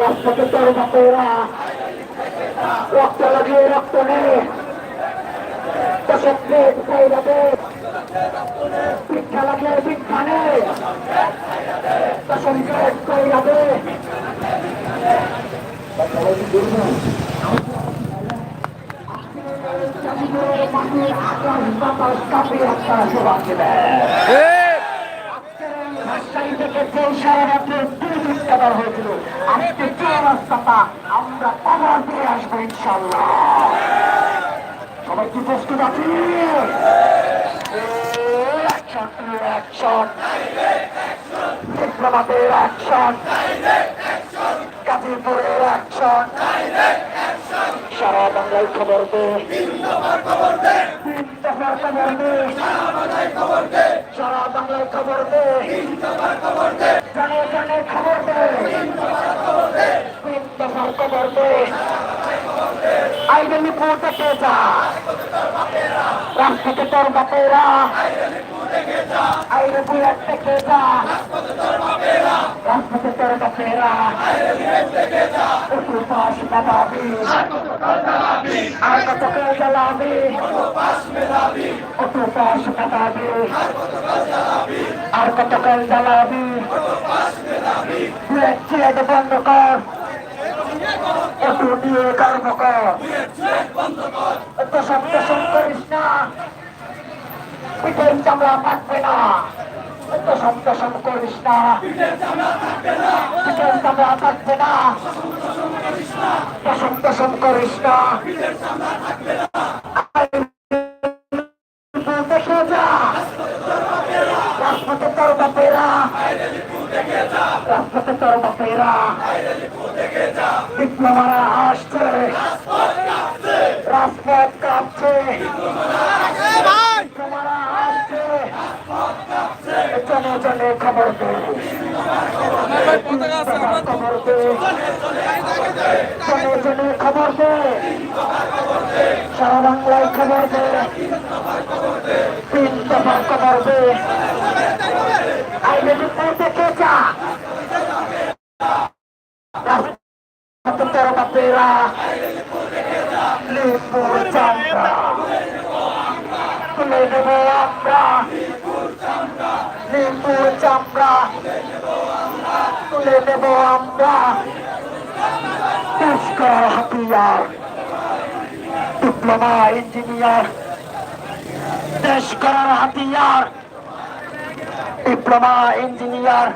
রাজপথে তোর বাপেরা রক্ত লাগিয়ে রক্ত নেই দশক প্লেট খাইরাবে ভিক্ষা লাগিয়ে ভিক্ষা নেই দশম প্লেট খাইরাবে রাজশাহী থেকে রাখলে দুই টাকা হয়েছিল আজকে যে রাস্তাটা আমরা পাওয়ার দিয়ে আসব ইনশাল্লাহ সবাই কি প্রস্তুত আছি সারা বাংলায় খবর দে। খবর দে। সারা বাংলায় খবর দে। জানে জানে খবর দে তিন দফার খবর দে আইডেন্টিপুর থেকে যা রাস্তাতে তোর বাপেরা আইডেন্টিপুর থেকে যা রাস্তাতে তোর বাপেরা উঠু পাশ বাবাবি আর কত কে জ্বালাবি উঠু পাশ বাবাবি আর কত কে জ্বালাবি চেয়ে বন্ধ কর একটু নিয়ে কর্ম কর এত শব্দ শোন করিস না পিঠের চামড়া থাকবে না এত শব্দ শোন করিস না পিঠের চামড়া থাকবে না শব্দ শোন করিস না তোর বাপেরা রাজপথে তোর বাপেরা ডিপ্লোমারা আসছে। রাজপথ কাঁপছে। ডিপ্লোমারা আসছে। জনে জনে খবর দে খবর দে জনে জনে খবর দে সারা বাংলায় খবর দে তিন দফার খবর দে আইনে দেখে যা। তেরো বাপেরা লিপুর চামড়া তুলে দেব আমরা লিপুর চামড়া তুলে দেব আমরা দেশ করা হাতিয়ার ডিপ্লোমা ইঞ্জিনিয়ার দেশ করার হাতিয়ার ডিপ্লোমা ইঞ্জিনিয়ার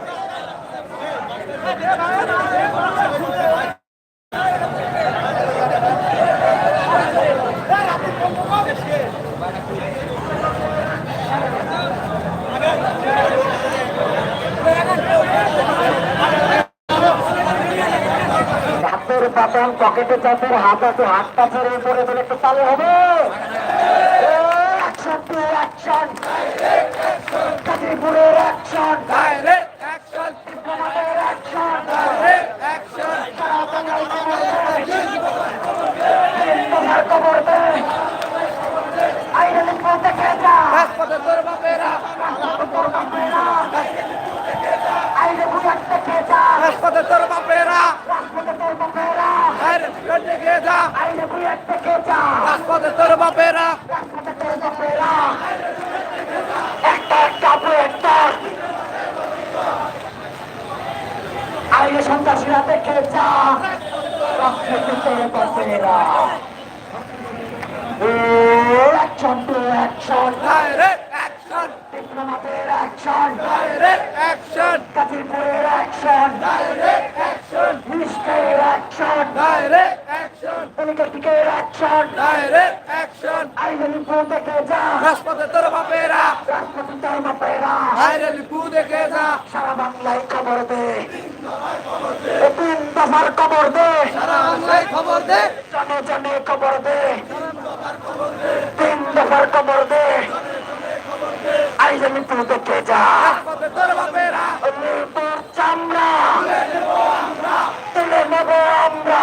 বাটন পকেটে চাপের হাত আছে হাত ছেড়ে উপরে দিলে একটু তালে হবে। Action to action action action Direct action! ডিপ্লোমাটের অ্যাকশন Direct action! সারা বাংলায় খবর দে তোমার খবর দে আইনে লিখব দেখে যা রাজপথে তোর বাপেরা আইনে বুঝার দেখে যা রাজপথে তোর বাপেরা রাজপথে তোর বাপেরা আরে দেখে যা আইনে বুঝার দেখে যা রাজপথে তোর বাপেরা। একটা একটা একটা। আইনে সন্ত্রাসীরা দেখে যা। Action to action direct action ডিপ্লোমাতের action direct action গাজীপুরের অ্যাকশন ডাইরেক্ট অ্যাকশন মিনিস্টারের অ্যাকশন ডাইরেক্ট অ্যাকশন পলিটেকনিকের অ্যাকশন ডাইরেক্ট অ্যাকশন আইনে লিখব দেখে যা রাজপথে তোর বাপেরা! রাজপথে তোর বাপেরা! আরে লিপু দেখে যা! সারা বাংলায় খবর দে! তিন দফার খবর দে! সারা বাংলায় খবর দে! জনে জনে খবর দে! তিন দফার খবর দে! আইজামি তুই দেখে যা! রাজপথে তোর বাপেরা! তোর চামড়া তুলে নেব আমরা!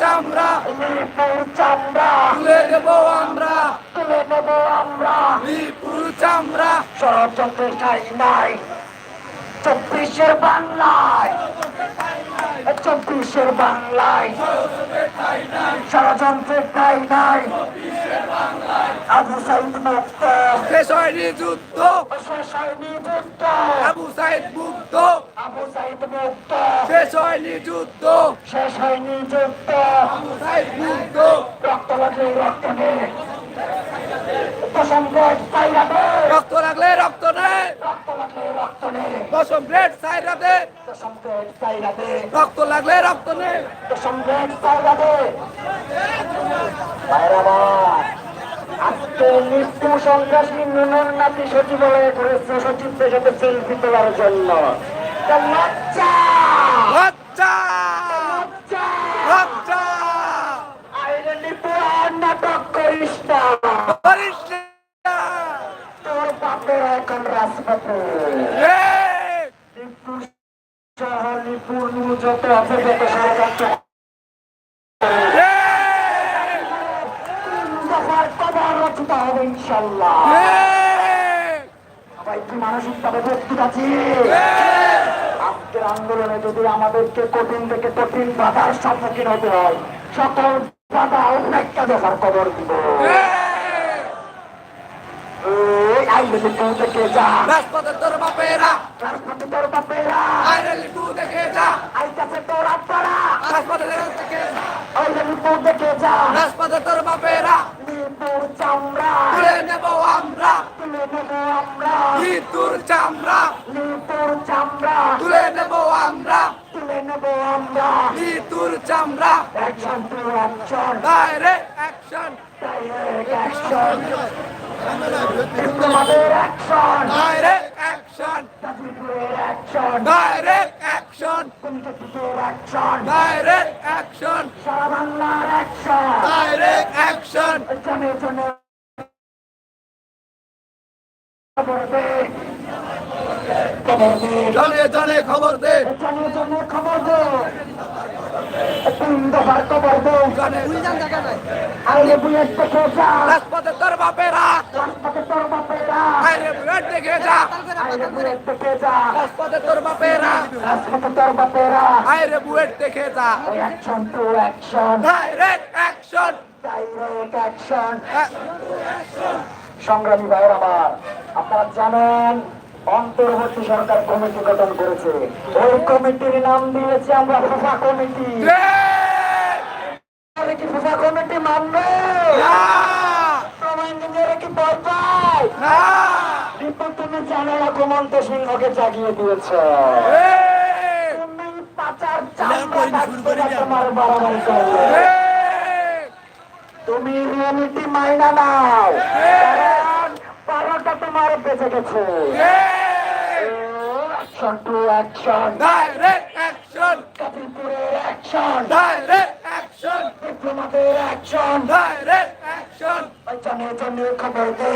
চামড়া। চামড়া। তুলে নেব আমরা। তুলে নেব আমরা। বিপুল চামড়া। ষড়যন্ত্রের ঠাই নাই। চব্বিশের বাংলায়। চব্বিশের বাংলায়। ষড়যন্ত্রের ঠাই নাই। আবু সাইদ মুক্ত। যুদ্ধ যুদ্ধ আবু সাইদ মুক্ত। আবু সাইদ মুক্ত শেষ যুদ্ধ শেষ যুদ্ধ। আবু সাইদ মুক্ত। রক্ত লাগলে রক্ত নে। প্রসঙ্গের রক্ত লাগলে রক্ত নে। রক্ত লাগলে রক্ত নে। দশম গ্রেড সাইরা দে রক্ত লাগলে রক্ত নে। প্রসঙ্গের চাইরাতে বাইরাবার আজকে মৃত্যু সন্ত্রাসী নুনুর নাতি সচিবালয়ে ঘুরেছে সচিবদের সাথে সেলফি তোলার জন্য। লজ্জা! লজ্জা! লজ্জা! লজ্জা! আইরে নিপু আর নাটক করিস না। করিস না। তোর বাপের এখন রাজপথে। এই, যত আছে যত ষড়যন্ত্র এই, তিন দফার কবর রচিত হবে ইনশাল্লাহ এই, সবাই কি মানসিকভাবে প্রস্তুত আছি এই। আজকের আন্দোলনে যদি আমাদেরকে কঠিন থেকে কঠিন বাধার সম্মুখীন হতে হয় সকল বাধা অনেকটা দেখার কবর দিব। তোর বাপেরা। লিপুর চামড়া তুলে নেব আমরা। তুলে নেব আমরা। মৃত্যুর চামড়া লিপুর চামড়া তুলে নেব আমরা। তুলে নেব আমরা। মৃত্যুর চামড়া action to action direct action direct action তোমাদের action direct action direct action. Action direct action সারা বাংলার অ্যাকশন ডাইরেক্ট অ্যাকশন জনে জনে খবর দে। জনে জনে খবর দে জনে জনে খবর দে তিন দফার খবর দে জনে আইলে বুয়েট দেখে যা রাজপথে তোর বাপেরা। রাস্তাতে তোর বাপেরা। আইরে বুয়েট দেখে যা। আইলে বুয়েট দেখে যা। রাজপথে তোর বাপেরা। রাস্তাতে তোর বাপেরা। আইরে বুয়েট দেখে যা। Action to action direct action direct action সংগ্রামী ভাইয়ের আমার আপনারা জানেন অন্তর্বর্তী সরকার কমিটি গঠন করেছে। ওই কমিটির নাম দিয়েছে আমরা ফুফা কমিটি। কি ফুফা কমিটি মানবে? তুমি জানো না ঘুমন্ত সিংহকে জাগিয়ে দিয়েছ। তুমি রিয়েলিটি মাইনা নাও। কারণ তোমার বেঁচে গেছে। Action to action direct action কাতিপুরের action direct action ডিপ্লোমাদের অ্যাকশন ডাইরেক্ট অ্যাকশন জানে জানে খবর দে।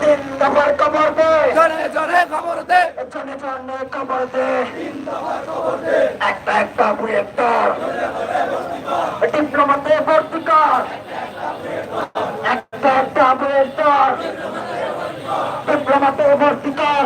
তিন নম্বর খবর দে। জনে জনে খবর দে। জানে জানে খবর দে। একটা একটা বুয়েক্টর ডিপ্লোমাতে ভর্তি কর। একটা একটা বুয়েক্টর ডিপ্লোমাতে ভর্তি কর।